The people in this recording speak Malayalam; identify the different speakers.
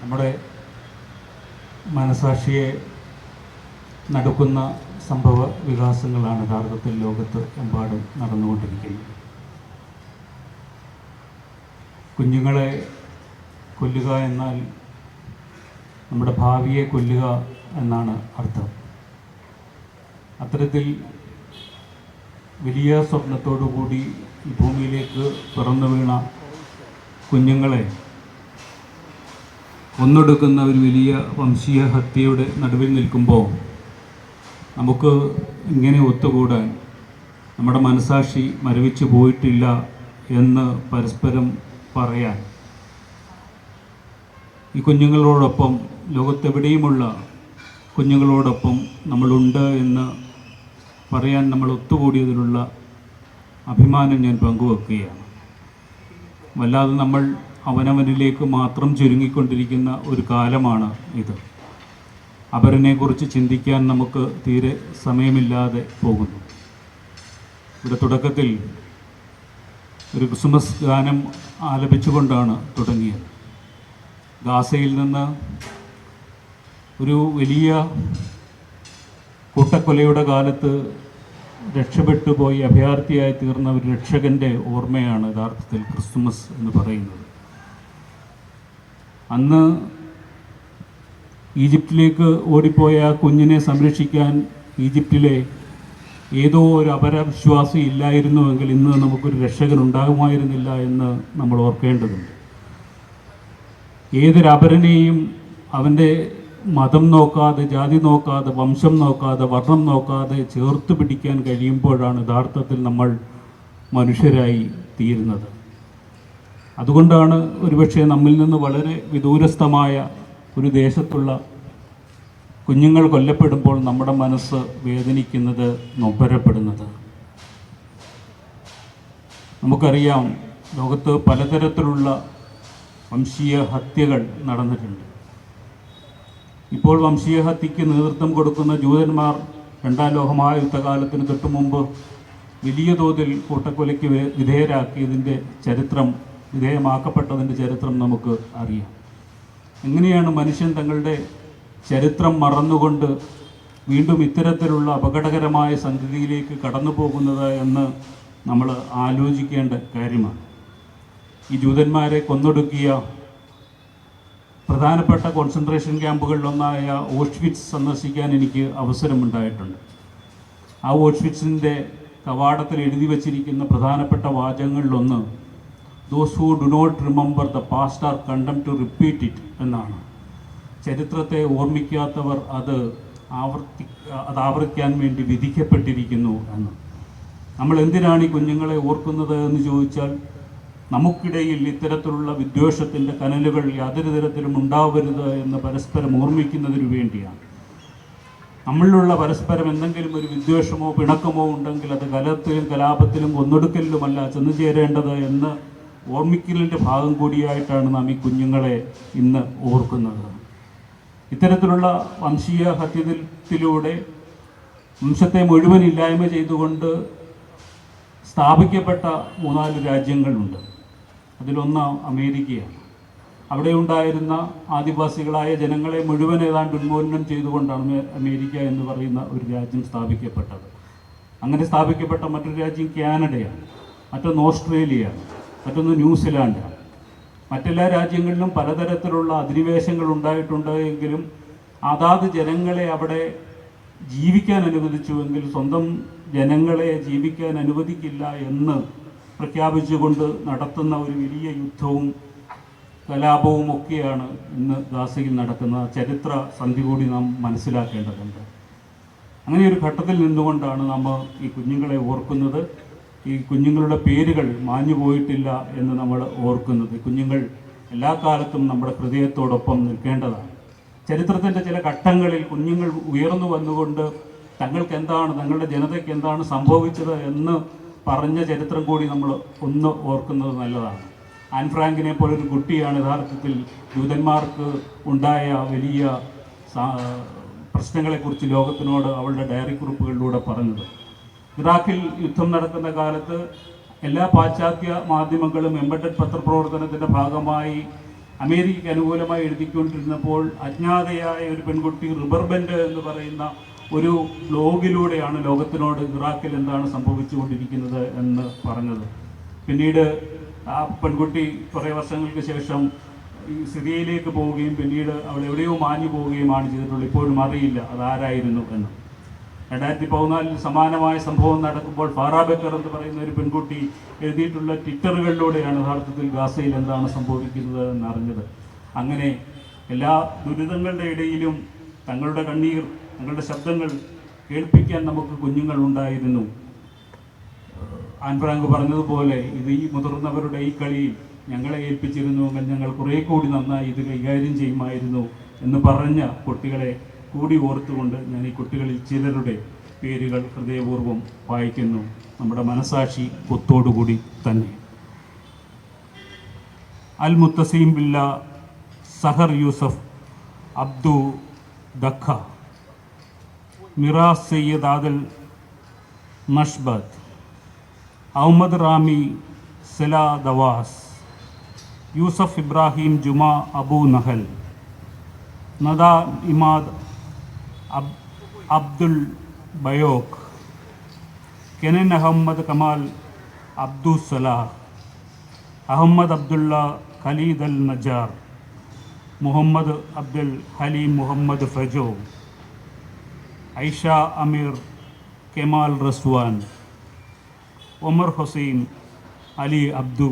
Speaker 1: നമ്മുടെ മനസാക്ഷിയെ നടക്കുന്ന സംഭവ വികാസങ്ങളാണ് യഥാർത്ഥത്തിൽ ലോകത്ത് എമ്പാടും നടന്നുകൊണ്ടിരിക്കുന്നത്. കുഞ്ഞുങ്ങളെ കൊല്ലുക എന്നാൽ നമ്മുടെ ഭാവിയെ കൊല്ലുക എന്നാണ് അർത്ഥം. അത്തരത്തിൽ വലിയ സ്വപ്നത്തോടു കൂടി ഭൂമിയിലേക്ക് പിറന്നു വീണ കുഞ്ഞുങ്ങളെ കൊന്നൊടുക്കുന്ന ഒരു വലിയ വംശീയ ഹത്യയുടെ നടുവിൽ നിൽക്കുമ്പോൾ നമുക്ക് ഇങ്ങനെ ഒത്തുകൂടാൻ നമ്മുടെ മനസാക്ഷി മരവിച്ചു പോയിട്ടില്ല എന്ന് പരസ്പരം പറയാൻ ഈ കുഞ്ഞുങ്ങളോടൊപ്പം ലോകത്തെവിടെയുമുള്ള കുഞ്ഞുങ്ങളോടൊപ്പം നമ്മളുണ്ട് എന്ന് പറയാൻ നമ്മൾ ഒത്തുകൂടിയതിലുള്ള അഭിമാനം ഞാൻ പങ്കുവെക്കുകയാണ്. വല്ലാതെ നമ്മൾ അവനവനിലേക്ക് മാത്രം ചുരുങ്ങിക്കൊണ്ടിരിക്കുന്ന ഒരു കാലമാണ് ഇത്. അപരനെക്കുറിച്ച് ചിന്തിക്കാൻ നമുക്ക് തീരെ സമയമില്ലാതെ പോകുന്നു. ഇവിടെ തുടക്കത്തിൽ ഒരു ക്രിസ്മസ് ഗാനം ആലപിച്ചുകൊണ്ടാണ് തുടങ്ങിയത്. ഗാസയിൽ നിന്ന് ഒരു വലിയ കൂട്ടക്കൊലയുടെ കാലത്ത് രക്ഷപ്പെട്ടു പോയി അഭയാർത്ഥിയായി തീർന്ന ഒരു രക്ഷകന്റെ ഓർമ്മയാണ് യഥാർത്ഥത്തിൽ ക്രിസ്മസ് എന്ന് പറയുന്നത്. അന്ന് ഈജിപ്തിലേക്ക് ഓടിപ്പോയ കുഞ്ഞിനെ സംരക്ഷിക്കാൻ ഈജിപ്തിലെ ഏതോ ഒരു അപരവിശ്വാസി ഇല്ലായിരുന്നുവെങ്കിൽ ഇന്ന് നമുക്കൊരു രക്ഷകൻ ഉണ്ടാകുമായിരുന്നില്ല എന്ന് നമ്മൾ ഓർക്കേണ്ടതുണ്ട്. ഏതൊരപരനെയും അവന്റെ മതം നോക്കാതെ ജാതി നോക്കാതെ വംശം നോക്കാതെ വർണം നോക്കാതെ ചേർത്ത് പിടിക്കാൻ കഴിയുമ്പോഴാണ് യഥാർത്ഥത്തിൽ നമ്മൾ മനുഷ്യരായി തീരുന്നത്. അതുകൊണ്ടാണ് ഒരുപക്ഷെ നമ്മിൽ നിന്ന് വളരെ വിദൂരസ്ഥമായ ഒരു ദേശത്തുള്ള കുഞ്ഞുങ്ങൾ കൊല്ലപ്പെടുമ്പോൾ നമ്മുടെ മനസ്സ് വേദനിക്കുന്നത് നൊമ്പരപ്പെടുന്നത്. നമുക്കറിയാം ലോകത്ത് പലതരത്തിലുള്ള വംശീയ ഹത്യകൾ നടന്നിട്ടുണ്ട്. ഇപ്പോൾ വംശീയ ഹത്യക്ക് നേതൃത്വം കൊടുക്കുന്ന ജൂതന്മാർ രണ്ടാം ലോകമഹായുദ്ധകാലത്തിന് തൊട്ടു മുമ്പ് വലിയ തോതിൽ കൂട്ടക്കൊലയ്ക്ക് വിധേയരാക്കിയതിന്റെ ചരിത്രം വിധേയമാക്കപ്പെട്ടതിന്റെ ചരിത്രം നമുക്ക് അറിയാം. എങ്ങനെയാണ് മനുഷ്യൻ തങ്ങളുടെ ചരിത്രം മറന്നുകൊണ്ട് വീണ്ടും ഇത്തരത്തിലുള്ള അപകടകരമായ സംഗതിയിലേക്ക് കടന്നു പോകുന്നത് എന്ന് നമ്മൾ ആലോചിക്കേണ്ട കാര്യമാണ്. ഈ ജൂതന്മാരെ കൊന്നൊടുക്കിയ പ്രധാനപ്പെട്ട കോൺസെൻട്രേഷൻ ക്യാമ്പുകളിലൊന്നായ ഓഷ്വിറ്റ്സ് സന്ദർശിക്കാൻ എനിക്ക് അവസരമുണ്ടായിട്ടുണ്ട്. ആ ഓഷ്വിറ്റ്സിന്റെ കവാടത്തിൽ എഴുതി വച്ചിരിക്കുന്ന പ്രധാനപ്പെട്ട വാചകങ്ങളിലൊന്ന് those who do not remember the past are condemned to repeat it എന്നാണ്. ചരിത്രത്തെ ഓർമ്മിക്കാത്തവർ അത് ആവർത്തി അത് ആവർത്തിക്കാൻ വേണ്ടി വിധിക്കപ്പെട്ടിരിക്കുന്നു എന്ന്. നമ്മൾ എന്തിനാണ് ഈ കുഞ്ഞുങ്ങളെ ഓർക്കുന്നത് എന്ന് ചോദിച്ചാൽ നമുക്കിടയിൽ ഇത്തരത്തിലുള്ള വിദ്വേഷത്തിന്റെ കനലുകൾ യാതൊരു തരത്തിലും ഉണ്ടാവരുത് എന്ന് പരസ്പരം ഓർമ്മിക്കുന്നതിന് വേണ്ടിയാണ്. നമ്മളിലുള്ള പരസ്പരം എന്തെങ്കിലും ഒരു വിദ്വേഷമോ പിണക്കമോ ഉണ്ടെങ്കിൽ അത് കലത്തിലും കലാപത്തിലും ഒന്നൊടുക്കലിലുമല്ല ചെന്നു ചേരേണ്ടത് എന്ന് ഓർമ്മിക്കലിന്റെ ഭാഗം കൂടിയായിട്ടാണ് നാം ഈ കുഞ്ഞുങ്ങളെ ഇന്ന് ഓർക്കുന്നത്. ഇത്തരത്തിലുള്ള വംശീയ ഹത്യത്തിലൂടെ വംശത്തെ മുഴുവൻ ഇല്ലായ്മ ചെയ്തുകൊണ്ട് സ്ഥാപിക്കപ്പെട്ട മൂന്നാൽ രാജ്യങ്ങളുണ്ട്. അതിലൊന്ന് അമേരിക്കയാണ്. അവിടെ ഉണ്ടായിരുന്ന ആദിവാസികളായ ജനങ്ങളെ മുഴുവൻ ഏതാണ്ട് ഉന്മൂലനം ചെയ്തുകൊണ്ടാണ് അമേരിക്ക എന്ന് പറയുന്ന ഒരു രാജ്യം സ്ഥാപിക്കപ്പെട്ടത്. അങ്ങനെ സ്ഥാപിക്കപ്പെട്ട മറ്റൊരു രാജ്യം കാനഡയാണ്. മറ്റൊന്ന് ഓസ്ട്രേലിയയാണ്. മറ്റൊന്ന് ന്യൂസിലാൻഡ്. മറ്റെല്ലാ രാജ്യങ്ങളിലും പലതരത്തിലുള്ള അധിനിവേശങ്ങൾ ഉണ്ടായിട്ടുണ്ട് എങ്കിലും അതാത് ജനങ്ങളെ അവിടെ ജീവിക്കാൻ അനുവദിച്ചുവെങ്കിൽ സ്വന്തം ജനങ്ങളെ ജീവിക്കാൻ അനുവദിക്കില്ല എന്ന് പ്രഖ്യാപിച്ചുകൊണ്ട് നടത്തുന്ന ഒരു വലിയ യുദ്ധവും കലാപവും ഒക്കെയാണ് ഇന്ന് ഗാസയിൽ നടക്കുന്ന ചരിത്ര സന്ധി കൂടി നാം മനസ്സിലാക്കേണ്ടതുണ്ട്. അങ്ങനെ ഒരു ഘട്ടത്തിൽ നിന്നുകൊണ്ടാണ് നമ്മൾ ഈ കുഞ്ഞുങ്ങളെ ഓർക്കുന്നത്. ഈ കുഞ്ഞുങ്ങളുടെ പേരുകൾ മാഞ്ഞു പോയിട്ടില്ല എന്ന് നമ്മൾ ഓർക്കുന്നത്. കുഞ്ഞുങ്ങൾ എല്ലാ കാലത്തും നമ്മുടെ ഹൃദയത്തോടൊപ്പം നിൽക്കേണ്ടതാണ്. ചരിത്രത്തിന്റെ ചില ഘട്ടങ്ങളിൽ കുഞ്ഞുങ്ങൾ ഉയർന്നു വന്നുകൊണ്ട് തങ്ങൾക്ക് എന്താണ് തങ്ങളുടെ ജനതയ്ക്ക് എന്താണ് സംഭവിച്ചത് എന്ന് പറഞ്ഞ ചരിത്രം കൂടി നമ്മൾ ഒന്ന് ഓർക്കുന്നത് നല്ലതാണ്. ആൻ ഫ്രാങ്കിനെ പോലൊരു കുട്ടിയാണ് യഥാർത്ഥത്തിൽ ദൂതന്മാർക്ക് ഉണ്ടായ വലിയ പ്രശ്നങ്ങളെക്കുറിച്ച് ലോകത്തിനോട് അവളുടെ ഡയറി കുറിപ്പുകളിലൂടെ പറഞ്ഞത്. ഇറാഖിൽ യുദ്ധം നടക്കുന്ന കാലത്ത് എല്ലാ പാശ്ചാത്യ മാധ്യമങ്ങളും എംബഡഡ് പത്രപ്രവർത്തനത്തിന്റെ ഭാഗമായി അമേരിക്കയ്ക്ക് അനുകൂലമായി എഴുതിക്കൊണ്ടിരുന്നപ്പോൾ അജ്ഞാതയായ ഒരു പെൺകുട്ടി റിബർബൻഡ് എന്ന് പറയുന്ന ഒരു ബ്ലോഗിലൂടെയാണ് ലോകത്തിനോട് ഇറാഖിൽ എന്താണ് സംഭവിച്ചുകൊണ്ടിരിക്കുന്നത് എന്ന് പറഞ്ഞത്. പിന്നീട് ആ പെൺകുട്ടി കുറേ വർഷങ്ങൾക്ക് ശേഷം ഈ സിറിയയിലേക്ക് പോവുകയും പിന്നീട് അവൾ എവിടെയോ മാഞ്ഞു പോവുകയുമാണ് ചെയ്തിട്ടുള്ളത്. ഇപ്പോഴും അറിയില്ല അതാരായിരുന്നു എന്ന്. രണ്ടായിരത്തി പതിനാലിൽ സമാനമായ സംഭവം നടക്കുമ്പോൾ ഫാറാബക്കർ എന്ന് പറയുന്ന ഒരു പെൺകുട്ടി എഴുതിയിട്ടുള്ള ട്വിറ്ററുകളിലൂടെയാണ് യഥാർത്ഥത്തിൽ ഗാസയിൽ എന്താണ് സംഭവിക്കുന്നത് എന്നറിഞ്ഞത്. അങ്ങനെ എല്ലാ ദുരിതങ്ങളുടെ ഇടയിലും തങ്ങളുടെ കണ്ണീർ തങ്ങളുടെ ശബ്ദങ്ങൾ കേൾപ്പിക്കാൻ നമുക്ക് കുഞ്ഞുങ്ങൾ ഉണ്ടായിരുന്നു. ആൻഫ്രാങ്ക് പറഞ്ഞതുപോലെ ഇത് ഈ മുതിർന്നവരുടെ ഈ കളി ഞങ്ങളെ ഏൽപ്പിച്ചിരുന്നുവെങ്കിൽ ഞങ്ങൾ കുറേ കൂടി നന്നായി ഇത് കൈകാര്യം ചെയ്യുമായിരുന്നു എന്ന് പറഞ്ഞ കുട്ടികളെ കൂടി ഓർത്തുകൊണ്ട് ഞാൻ ഈ കുട്ടികളിൽ ചിലരുടെ പേരുകൾ ഹൃദയപൂർവം വായിക്കുന്നു. നമ്മുടെ മനസാക്ഷി കൊത്തോടുകൂടി തന്നെ. Al Mutasim Billa Sahar Yusuf Abdu ദഖ mirrors Syed Adel മഷ്ബത്ത് അഹമ്മദ് റാമി സെല ദവാസ് യൂസഫ് ഇബ്രാഹിം ജുമാ അബു നഹൽ നദ ഇമാദ് আব্দুল বায়োক কেনেন আহম্মদ কামাল আব্দুল সালাহ আহম্মদ আবদুল্লাহ খালিদ আল নজার মোহাম্মদ আব্দুল হালিম মোহাম্মদ ফেজো আইশা আমির কেমাল রসওয়ান ওমর হোসেন আলী আব্দু